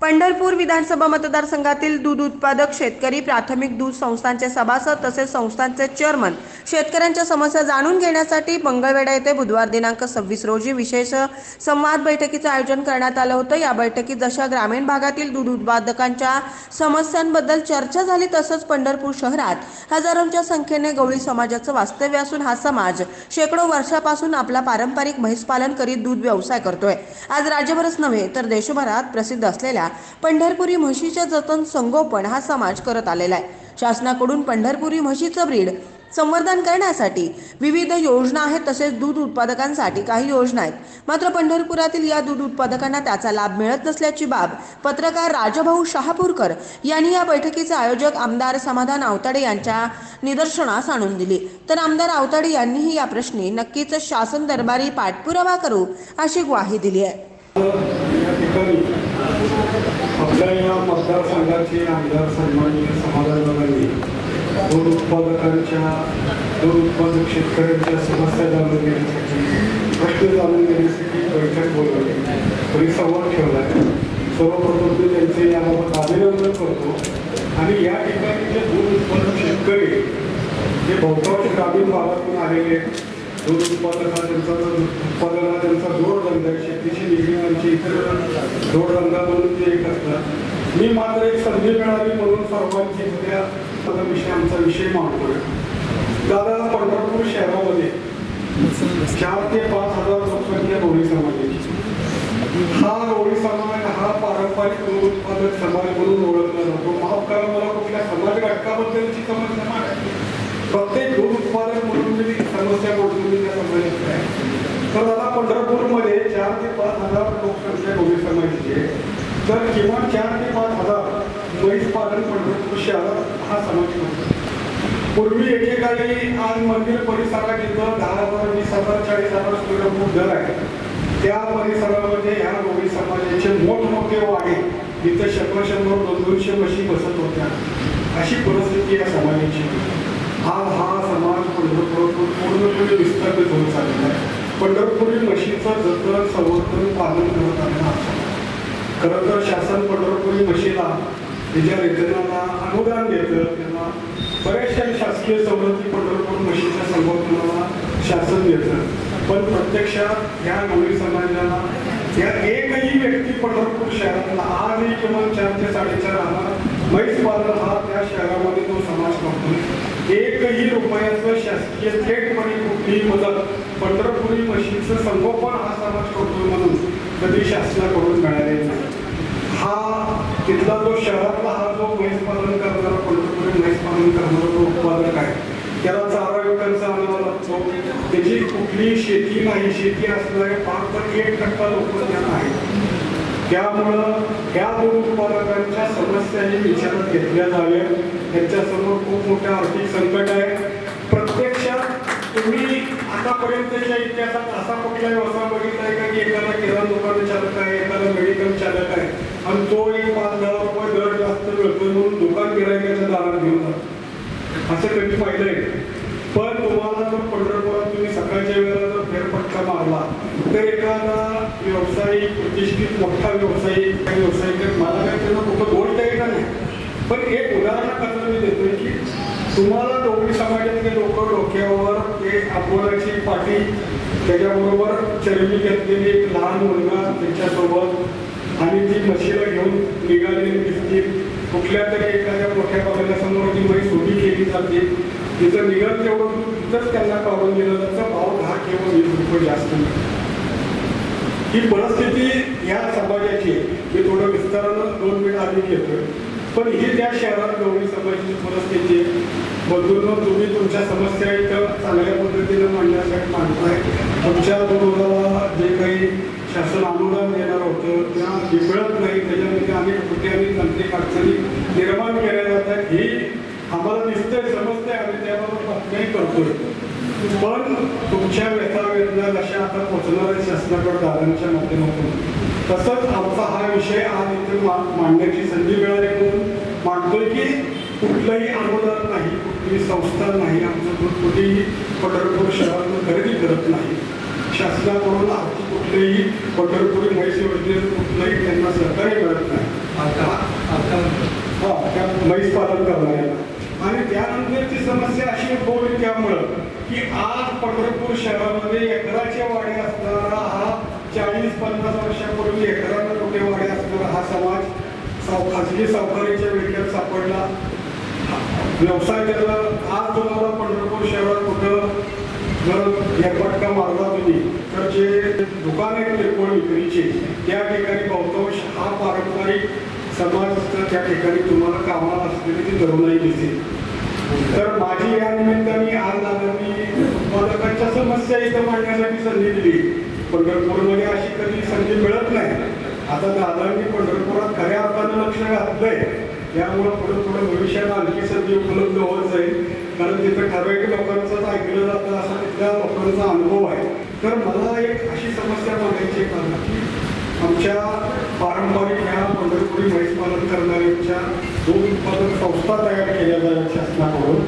पंढरपूर विधानसभा मतदारसंघातील दूध उत्पादक शेतकरी प्राथमिक दूध संस्थांचे सभासद तसेच संस्थांचे चेअरमन शेतकऱ्यांच्या समस्या जाणून घेण्यासाठी मंगळवेढा येथे बुधवार दिनांक सव्वीस रोजी विशेष संवाद बैठकीचं आयोजन करण्यात आलं होतं. या बैठकीत जशा ग्रामीण भागातील दूध उत्पादकांच्या समस्यांबद्दल चर्चा झाली तसंच पंढरपूर शहरात हजारोंच्या संख्येने गवळी समाजाचं वास्तव्य असून हा समाज शेकडो वर्षापासून आपला पारंपरिक म्हैसपालन करीत दूध व्यवसाय करतोय. आज राज्यभरच नव्हे तर देशभरात प्रसिद्ध असलेल्या पंढरपुरी म्हशीचे जतन संगोपन हा समाज करत आलेला आहे. शासनाकडून पंढरपुरी म्हशीचं ब्रीड संवर्धन करण्यासाठी विविध योजना आहेत तसेच दूध उत्पादकांसाठी काही योजना आहेत. मात्र पंढरपुरातील या दूध उत्पादकांना त्याचा लाभ मिळत नसल्याची बाब पत्रकार राजभाऊ शहापूरकर यांनी या बैठकीचे आयोजक आमदार समाधान आवताडे यांच्या निदर्शनास आणून दिली. तर आमदार आवताडे यांनीही या प्रश्नी नक्कीच शासन दरबारी पाठपुरावा करू अशी ग्वाही दिली आहे. आपल्या या मतदारसंघाचे आमदार सन्माननीय समाधानदारांनी दूध उत्पादकांच्या दूध उत्पादक शेतकऱ्यांच्या समस्या जाणून घेण्यासाठी प्रश्न जाणून घेण्यासाठी बैठक बोलवली. परिसंवाद ठेवला आहे सर्वप्रथम मी त्यांचे याबाबत अभिनंदन करतो. आणि या ठिकाणी जे दूध उत्पादक शेतकरी जे बहुतांश ग्रामीण भागातून आलेले आहेत, दूध उत्पादक हा त्यांचा उत्पादन हा त्यांचा जोडधंदा आहे शेतीशी निगडीत इतर जोडधंदा म्हणून ते एक असतात मी मात्र एक संधी मिळाली म्हणून सर्वांची त्या विषय आमचा विषय मांडतोय दादा पंढरपूर शहरामध्ये चार ते पाच हजार लोकसंख्या रोळी समाजाची हा रोळी समाज हा पारंपरिक दूध उत्पादक समाज म्हणून ओळखला जातो माफ करा मला कुठल्या समाज घटकाबद्दलची समज समाज प्रत्येक दूध उत्पादक म्हणून मी समस्या मांडतो मी त्या समाजात आहे तर आता पंढरपूरमध्ये चार ते पाच हजार लोकसंख्या रोळी समाजाची आहे. तर किमान चार ते पाच हजार म्हैस पालन पंढरपूर शहरात हा समाज करतो पूर्वी एकेकाळी आज मंदिर परिसरात इथं दहा हजार वीस हजार चाळीस हजार स्क्वेअर फूट घर आहे. त्या परिसरामध्ये ह्या रोगी समाजाचे मोठमोठे वाडे इथं शंभर शंभर दोन दोनशे म्हशी बसत होत्या. अशी परिस्थिती या समाजाची आज हा समाज पंढरपूर पूर्णपणे विस्थापित होत चाललेला आहे. पंढरपुरी म्हशीचं जतन संवर्धन पालन करत आलेला खरं तर शासन पंढरपुरी म्हशीला तिच्या वेतनाला अनुदान देतं त्यांना बऱ्याचशा शासकीय सवलती पंढरपूर म्हशीच्या संवर्धनाला शासन देतं. पण प्रत्यक्षात या नवीन समाजाला या एकही व्यक्ती पंढरपूर शहरातला आजही किमान चार ते साडेचार आला मैस पालन हा त्या शहरामध्ये तो समाज करतो एकही रुपयाचं शासकीय थेटपणे कुठलीही मदत पंढरपुरी म्हशीचं संगोपन हा समाज करतो म्हणून कधी शासनाकडून मिळालेली नाही. हा तिथला जो शहरातला हा जो मैस पालन करणारा पंढरपुरी म्हैस पालन करणारा जो उत्पादक आहे त्याला चारा विकांचा अनुदान असतो त्याची कुठली शेती असणारे पाच तर एक टक्का लोक ज्ञान आहेत त्यामुळं त्या दोन उत्पादकांच्या समस्याही विचारात घेतल्या जाव्या त्यांच्यासमोर खूप मोठं आर्थिक संकट आहे. प्रत्यक्षात तुम्ही आतापर्यंतच्या इतिहासात असा कुठला व्यवसाय आहे का की एखादा किराणा दुकान चालक आहे एखादा मेडिकल चालक आहे आणि तो एक पाच दहा रुपये दर जास्त मिळतो म्हणून दुकान गिरायकाच्या दारात घेऊन जातो. असं कधी पाहिलंय तुम्हाला जर पंढरपुरात तुम्ही सकाळच्या वेळेला जर फेरफटका मारला तर व्यावसायिक प्रतिष्ठित मोठा व्यावसायिक काही व्यावसायिक मला काय त्यांना कुठं बोलता येत नाही. पण एक उदाहरण मी देतोय की तुम्हाला डोंगरी समाजातले लोक डोक्यावर ते अकोलाची पाठी त्याच्याबरोबर चरबी घेतलेली एक लहान मुलगा त्याच्यासोबत आणि ती म्हशीला घेऊन निघालेली दिसतील कुठल्या तरी एखाद्या मोठ्या समोर ती म्हैस उभी केली जाते तिचं निघत तेवढं तिथंच त्यांना काढून दिलं जातं. भाव दहा किंवा वीस रुपये जास्त ही परिस्थिती या समाजाची आहे. मी थोडं विस्तारानं दोन मिनिट आधी घेतोय. पण ही त्या शहरात गवळी समाजाची परिस्थिती आहे. बदलून तुम्ही तुमच्या समस्या इथं चांगल्या पद्धतीनं मांडण्यासाठी मांडताय. तुमच्या विरोधाला जे काही शासन अनुदान देणार होतं त्या मिळत नाही. त्याच्यामध्ये अनेक कृती आणि तांत्रिक अडचणी निर्माण केल्या जातात. ही आम्हाला दिसतंय समजतंय. आम्ही त्याबाबत बातम्याही करतोय. पण तुमच्या व्यथा वेदना अशा आता पोहोचणार आहे शासनाकडे दादांच्या माध्यमातून? तसंच आमचा हा विषय आज इथे मांडण्याची संधी मिळाली म्हणून मांडतोय की कुठलंही अनुदान नाही कुठली संस्था नाही आमचं दूध कुठेही पंढरपूर शहरातून खरेदी करत नाही. शासनाकडून आमची कुठलेही पंढरपुरी म्हैस योजनेचं कुठलंही त्यांना सहकार्य मिळत नाही. हा त्या म्हैस पालन करणाऱ्यांना. आणि त्यानंतरची समस्या अशी उद्भवली त्यामुळं. की आज पंढरपूर शहरामध्ये एकराच्या वाडे असणारा हा चाळीस पन्नास वर्षापूर्वी एकरानं कुठे वाडे असणारा हा समाज साव खाजगी सावकारीच्या विळख्यात सापडला. व्यवसाय त्याला आज तुम्हाला पंढरपूर शहरात कुठं जर एकपटका मारला तुम्ही तर जे दुकान आहेत किरकोळ विक्रीचे त्या ठिकाणी बहुतांश हा पारंपरिक समाज त्या ठिकाणी तुम्हाला कामाला असलेली ती तरुणाई दिसेल. तर माझी या निमित्ताने आज दादांनी उत्पादकांच्या समस्या इथं मांडण्यासाठी संधी दिली. पंढरपूरमध्ये अशी कधी संधी मिळत नाही. आता दादांनी पंढरपुरात खऱ्या अर्थानं लक्ष घातलंय. त्यामुळं पुढे पुढे भविष्यात आणखी संधी उपलब्ध होत जाईल. कारण तिथं ठराविक लोकांचंच ऐकलं जातं असा तिथल्या लोकांचा अनुभव आहे. तर मला एक अशी समस्या मागायची आहे की आमच्या पारंपरिक ह्या पंढरपुरी म्हैस पालन करणाऱ्यांच्या दोन उत्पादक संस्था तयार केल्या जातात शासनाकडून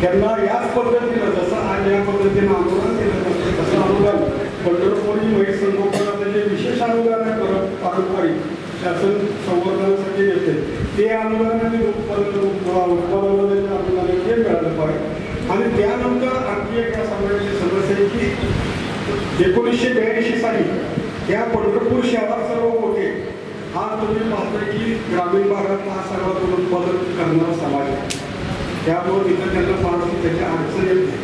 त्यांना याच पद्धतीनं जसं आज या पद्धतीनं अनुदान दिलं जातं तसं अनुदान. पंढरपुरी म्हैस संगोपनाचं जे विशेष अनुदान आहे पर- पारंपरिक शासन संवर्धनासाठी येते. ते अनुदान आणि उत्पादन उत्पादनाचे अनुदान ते मिळालं पाहिजे. आणि त्यानंतर आणखी एक या समाजाची समस्या आहे की एकोणीसशे ब्याऐंशी साली या पंढरपूर शहरात सर्व मोठे हा तुम्ही पाहता की ग्रामीण भागात हा सर्वात उत्पादन करणारा समाज आहे. त्यामुळे तिथं त्यांना फारशी त्याची अडचण येत नाही.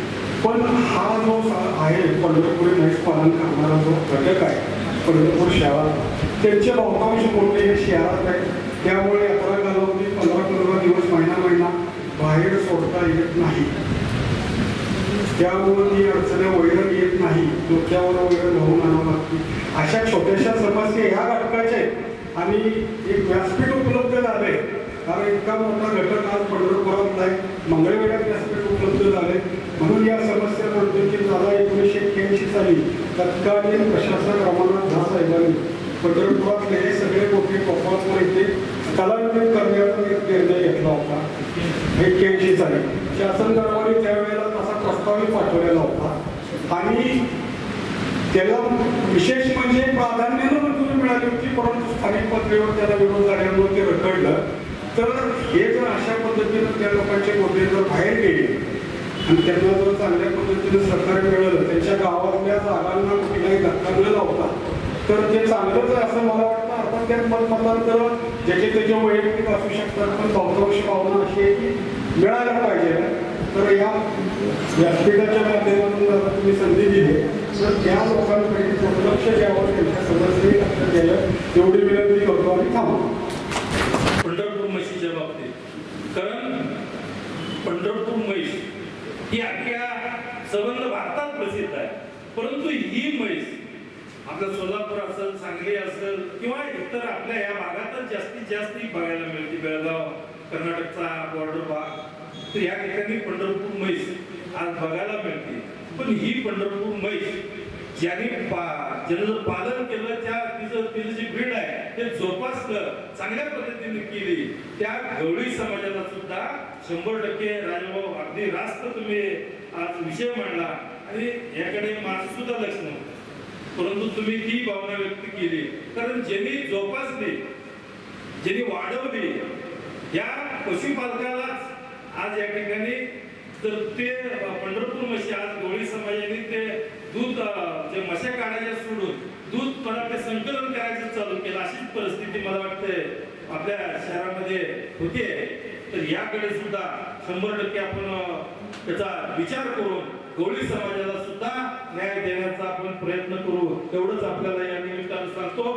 पण हा जो आहे पंढरपुरी नाईट पालन करणारा जो घटक आहे पंढरपूर शहरात त्यांचे बहुतांश मोठे हे शहरात आहे त्यामुळे यात्रा कालावधी पंधरा पंधरा दिवस महिना महिना बाहेर सोडता येत नाही. त्यामुळे ती अडचणी वैरण येत नाही. डोक्यावर वैरण होऊन आणावं लागते. अशा छोट्याशा समस्या ह्या घटकाच्या आहेत. आणि एक व्यासपीठ उपलब्ध झाले कारण इतका मोठा घटक आज पंढरपुरात नाही मंगळवेढ्यात व्यासपीठ उपलब्ध झाले म्हणून या समस्या नंतरची जागा एकोणीसशे एक्क्याऐंशी साली तत्कालीन प्रशासक रमानाथ झा साहेबांनी पंढरपुरातले हे सगळे मोठे गोपाळपूर येथे स्थलांतरित करण्याचा एक निर्णय घेतला होता. एक्क्याऐंशी साली. शासन दरबारी त्यावेळेला तसा प्रस्तावही पाठवलेला होता. आणि त्याला विशेष म्हणजे प्राधान्यानं मंजुरी मिळाली होती परंतु स्थानिक पातळीवर त्याला विरोध झाल्यामुळे ते रखडलं. तर हे जर अशा पद्धतीनं त्या लोकांचे मुद्दे जर बाहेर गेले आणि त्यांना जर चांगल्या पद्धतीनं सहकार्य मिळालं त्यांच्या गावातल्या जागांना काही धक्का न लावता तर ते चांगलंच आहे असं मला वाटतं. आता त्यात मतमतांतर ज्याचे त्याचे वैयक्तिक असू शकतात पण बहुतांश भावना अशी आहे की मिळायला पाहिजे. तर या व्यासपीठाच्या माध्यमातून जर तुम्ही संधी दिली. तर त्या लोकांकडे दुर्लक्ष द्यावं त्यांच्या समस्ये लक्ष द्यायला एवढी विनंती करतो आणि थांबतो पंढरपूर म्हशीच्या बाबतीत. कारण पंढरपूर म्हैस ही अख्ख्या संबंध भारतात प्रसिद्ध आहे. परंतु ही म्हैस आपलं सोलापूर असेल सांगली असेल किंवा इतर आपल्या या भागातच जास्तीत जास्त बघायला मिळते बेळगाव कर्नाटकचा बॉर्डर भाग तर या ठिकाणी पंढरपूर म्हैस आज बघायला मिळते. पण ही पंढरपूर म्हैस ज्याने पा ज्यानं पालन केलं त्या तिचं तिचं जी भीड आहे ते जोपासलं चांगल्या पद्धतीने केली त्या गवळी समाजाला सुद्धा शंभर टक्के राजभाऊ अगदी रास्त तुम्ही आज विषय मांडला. आणि याकडे माझं सुद्धा लक्ष नव्हतं. परंतु तुम्ही ती भावना व्यक्त केली. कारण ज्यांनी जोपासली ज्यांनी वाढवली या पशुपालकालाच आज या ठिकाणी तर ते पंढरपूर मशी आज गवळी समाजाने ते दूध जे मशा काढायच्या सोडून दूध पदार्थ संकलन करायचं चालू केलं अशीच परिस्थिती मला वाटते आपल्या शहरामध्ये होते तर याकडे सुद्धा शंभर टक्के आपण त्याचा विचार करून गवळी समाजाला सुद्धा न्याय देण्याचा आपण प्रयत्न करू तेवढंच आपल्याला या निमित्तानं सांगतो.